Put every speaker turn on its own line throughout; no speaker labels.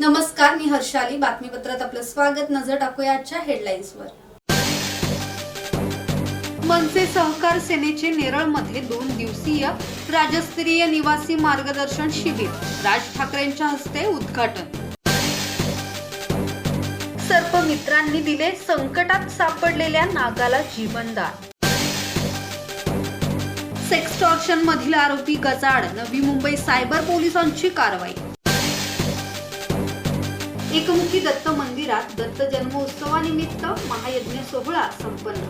नमस्कार मी हर्षाली. बातमीपत्रात आपलं स्वागत. नजर टाकूया आजच्या हेडलाईन्सवर. मनसे सहकार सेनेचे नेरळमध्ये दोन दिवसीय राज्यस्तरीय निवासी मार्गदर्शन शिबिर राज ठाकरेंच्या हस्ते उद्घाटन. सर्प मित्रांनी दिले संकटात सापडलेल्या नागाला जीवनदान. सेक्सटॉर्शन मधील आरोपी गजाड नवी मुंबई सायबर पोलिसांची कारवाई. एकमुखी दत्त मंदिरात दत्त जन्मोत्सवानिमित्त महायज्ञ सोहळा संपन्न.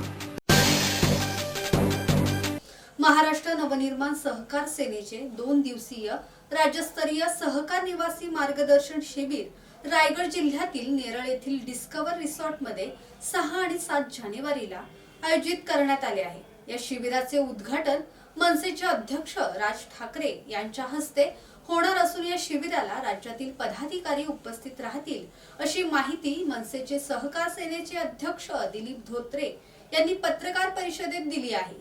महाराष्ट्र नवनिर्माण सहकार सेनेचे दोन दिवसीय राज्यस्तरीय सहकार निवासी मार्गदर्शन शिबिर रायगड जिल्ह्यातील नेरळ येथील डिस्कवर रिसॉर्टमध्ये सहा आणि सात जानेवारीला आयोजित करण्यात आले आहे. या शिबिराचे उद्घाटन मनसेचे अध्यक्ष राज ठाकरे यांच्या हस्ते होणार असून या शिबिराला राज्यातील पदाधिकारी उपस्थित राहतील अशी माहिती मनसेचे सहकार सेनेचे अध्यक्ष दिलीप धोत्रे यांनी पत्रकार परिषदेत दिली आहे.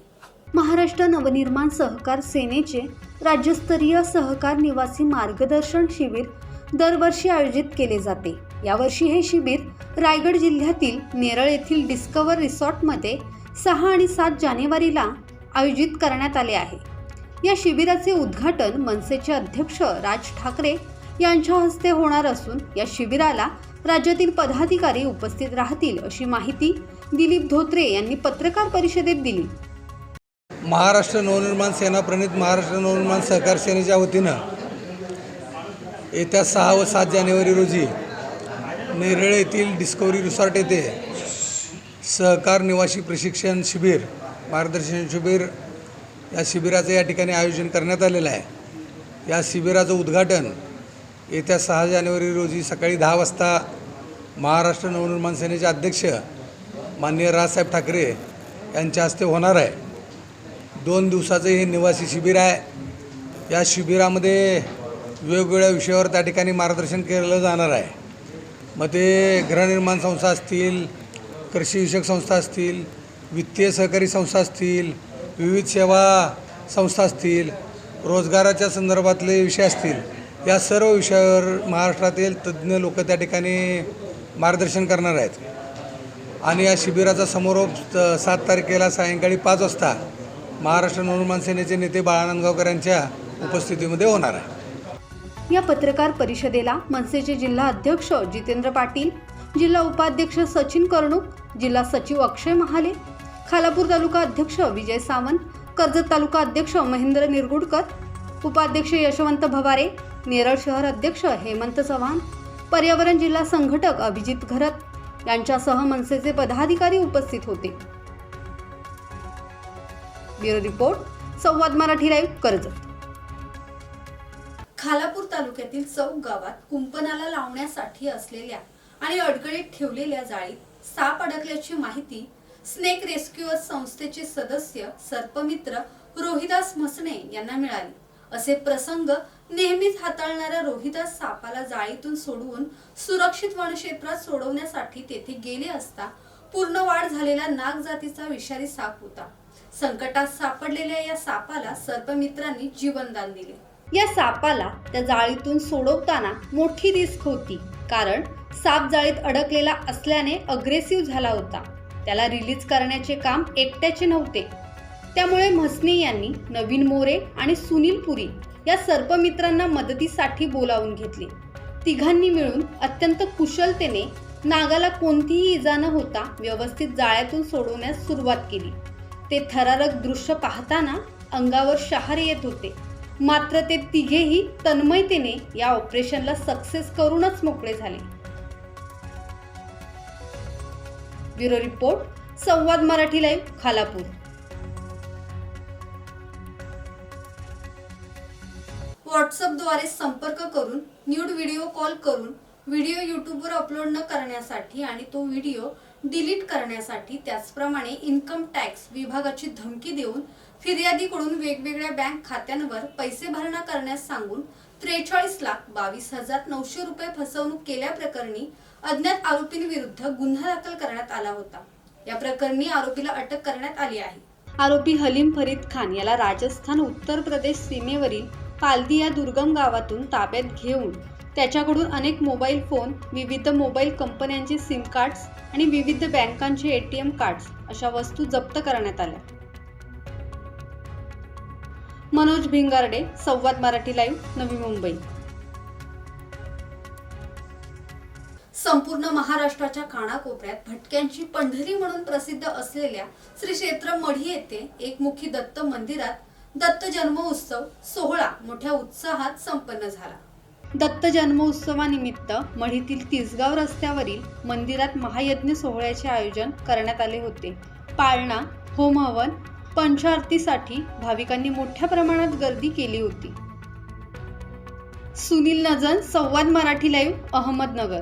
महाराष्ट्र नवनिर्माण सहकार सेनेचे राज्यस्तरीय सहकार निवासी मार्गदर्शन शिबिर दरवर्षी आयोजित केले जाते. यावर्षी हे शिबिर रायगड जिल्ह्यातील नेरळ येथील डिस्कवर रिसॉर्टमध्ये सहा आणि सात जानेवारीला आयोजित करण्यात आले आहे. या शिबिराचे उद्घाटन मनसेचे अध्यक्ष राज ठाकरे यांच्या हस्ते होणार असून या शिबिराला राज्यातील पदाधिकारी उपस्थित राहतील अशी माहिती दिलीप धोत्रे यांनी पत्रकार परिषदेत दिली.
महाराष्ट्र नवनिर्माण सेना प्रणित महाराष्ट्र नवनिर्माण सहकार सेनेच्या वतीनं येत्या सहा व सात जानेवारी रोजी नेरळ येथील डिस्कवरी रिसॉर्ट येथे सहकार निवासी प्रशिक्षण शिबिर मार्गदर्शन शिबिर या शिबिराचं या ठिकाणी आयोजन करण्यात आलेलं आहे. या शिबिराचं उद्घाटन येत्या सहा जानेवारी रोजी सकाळी दहा वाजता महाराष्ट्र नवनिर्माण सेनेचे अध्यक्ष माननीय राजसाहेब ठाकरे यांच्या हस्ते होणार आहे. दोन दिवसाचं हे निवासी शिबिर आहे. या शिबिरामध्ये वेगवेगळ्या विषयावर त्या ठिकाणी मार्गदर्शन केलं जाणार आहे. मग ते गृहनिर्माण संस्था असतील कृषीविषयक संस्था असतील वित्तीय सहकारी संस्था असतील विविध सेवा संस्था असतील रोजगाराच्या संदर्भातले विषय असतील या सर्व विषयावर महाराष्ट्रातील तज्ज्ञ लोक त्या ठिकाणी मार्गदर्शन करणार आहेत. आणि या शिबिराचा समारोप सात तारखेला सायंकाळी पाच वाजता महाराष्ट्र नवनिर्माण सेनेचे नेते बाळानंद गावकर यांच्या उपस्थितीमध्ये होणार आहे.
या पत्रकार परिषदेला मनसेचे जिल्हा अध्यक्ष जितेंद्र पाटील जिल्हा उपाध्यक्ष सचिन कर्णूक जिल्हा सचिव अक्षय महाले खालापूर तालुका अध्यक्ष विजय सावंत कर्जत तालुका अध्यक्ष महेंद्र निरगुडकर उपाध्यक्ष यशवंत भवारे नेरळ शहर अध्यक्ष हेमंत चव्हाण पर्यावरण जिल्हा संघटक अभिजित घरत यांच्यासह मनसेचे पदाधिकारी उपस्थित होते. ब्युरो रिपोर्ट संवाद मराठी लाईव्ह कर्जत. खालापूर तालुक्यातील चौक गावात कुंपणाला लावण्यासाठी असलेल्या आणि अडगळीत ठेवलेल्या जाळीत साप अडकल्याची माहिती स्नेक रेस्क्यू संस्थेचे सदस्य सर्पमित्र रोहिदास म्हसणे यांना मिळाले. असे प्रसंग नेहमीच हाताळणाऱ्या रोहिदास सापाला जाळीतून सोडवून सुरक्षित वनक्षेत्रात सोडवण्यासाठी तेथे गेले असता पूर्ण वाढ झालेला नाग जातीचा विषारी साप होता. संकटात सापडलेल्या या सापाला सर्पमित्रांनी जीवनदान दिले. या सापाला त्या जाळीतून सोडवताना मोठी रिस्क होती कारण साप जाळीत अडकलेला असल्याने अग्रेसिव्ह झाला होता. त्याला रिलीज करण्याचे काम एकट्याचे नव्हते. त्यामुळे म्हसने यांनी नवीन मोरे आणि सुनील पुरी या सर्पमित्रांना मदतीसाठी बोलावून घेतले. तिघांनी मिळून अत्यंत कुशलतेने नागाला कोणतीही इजा न होता व्यवस्थित जाळ्यातून सोडवण्यास सुरुवात केली. ते थरारक दृश्य पाहताना अंगावर शहार येत होते. मात्र ते तिघेही तन्मयतेने या ऑपरेशनला सक्सेस करूनच मोकळे झाले. ब्युरो रिपोर्ट संवाद मराठी लाईव्ह खालापूर. व्हॉट्सअपद्वारे संपर्क करून न्यूड व्हिडिओ कॉल करून व्हिडिओ यूट्यूबवर अपलोड न करण्यासाठी आणि तो व्हिडिओ डिलीट करण्यासाठी त्याचप्रमाणे इन्कम टॅक्स विभागाची धमकी देऊन फिर्यादीकडून वेगवेगळ्या बँक खात्यांवर पैसे भरणा करण्यास सांगून त्रेचाळीस लाख बावीस हजार नऊशे रुपये फसवणूक केल्याप्रकरणी अज्ञात आरोपींविरुद्ध गुन्हा दाखल करण्यात आला होता. या प्रकरणी आरोपीला अटक करण्यात आली आहे. आरोपी हलीम फरीद खान याला राजस्थान उत्तर प्रदेश सीमेवरील पालदी या दुर्गम गावातून ताब्यात घेऊन त्याच्याकडून अनेक मोबाईल फोन विविध मोबाईल कंपन्यांचे सिम कार्ड्स आणि विविध बँकांचे ए टी एम कार्ड्स अशा वस्तू जप्त करण्यात आल्या. मनोज भिंगारडे संवाद मराठी लाईव्ह नवी मुंबई. संपूर्ण महाराष्ट्राच्या कानाकोपऱ्यात भटक्यांची पंढरी म्हणून प्रसिद्ध असलेल्या श्री क्षेत्र मढी येथे एकमुखी दत्त मंदिरात दत्त जन्मोत्सव सोहळा मोठ्या उत्साहात संपन्न झाला. दत्त जन्मोत्सवानिमित्त मढीतील तिसगाव रस्त्यावरील मंदिरात महायज्ञ सोहळ्याचे आयोजन करण्यात आले होते. पाळणा होमहवन पंचारतीसाठी भाविकांनी मोठ्या प्रमाणात गर्दी केली होती. सुनील नजन संवाद मराठी लाईव्ह अहमदनगर.